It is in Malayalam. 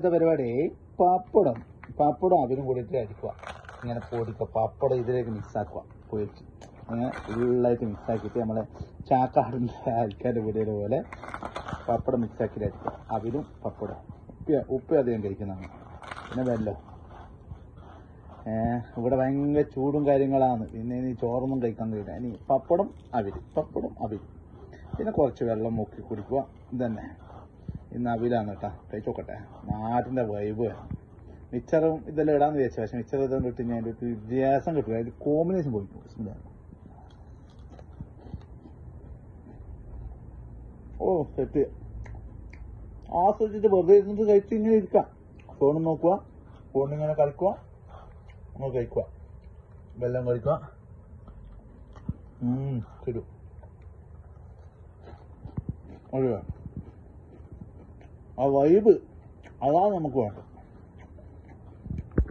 ഇന്നത്തെ പരിപാടി പപ്പടം. പപ്പടം അതിനും കൂടിയിട്ട് അരിക്കുക ഇങ്ങനെ പൊടിക്കുക പപ്പടം ഇതിലേക്ക് മിക്സാക്കുക പൊരിച്ച്. അങ്ങനെ ഫുള്ളായിട്ട് മിക്സാക്കിയിട്ട് നമ്മളെ ചാക്കാടിന്റെ ആൾക്കാരുടെ വീടുകൾ പോലെ പപ്പടം മിക്സാക്കിയിട്ട് അരിക്കുക അതിലും പപ്പടം. ഉപ്പ് ഉപ്പ് അധികം കഴിക്കുന്നതാണ് പിന്നെ വെല്ലോ. ഇവിടെ ഭയങ്കര ചൂടും കാര്യങ്ങളാണ്. പിന്നെ ഇനി ചോറൊന്നും കഴിക്കാൻ കഴിയില്ല. ഇനി പപ്പടം അവിൽ പപ്പടം അവിൽ പിന്നെ കുറച്ച് വെള്ളം മുക്കി കുടിക്കുക ഇതന്നെ. ഇന്ന് അവിലാണ് കേട്ടോ നോക്കട്ടെ നാട്ടിന്റെ വൈബ് മിച്ചറും ഇതെല്ലാം ഇടാന്ന് വിചാരിച്ചു. പക്ഷെ മിച്ചർ ഇതൊന്നും ഇട്ട് ഞാൻ വ്യത്യാസം കിട്ടും. അതിന്റെ കോമ്പിനേഷൻ പോയി. ഓ സെറ്റ്. ആസ്വദിച്ചിട്ട് വെറുതെ ഇരുന്നിട്ട് കഴിച്ച് ഇങ്ങനെ ഇരിക്കാം. ഫോണും നോക്കുക. ഫോണിങ്ങനെ കളിക്കുക. നമ്മൾ കഴിക്കുക. വെള്ളം ഉം, ശരി അയ്യോ ആ വൈബ് അതാണ് നമുക്ക് വേണ്ടത്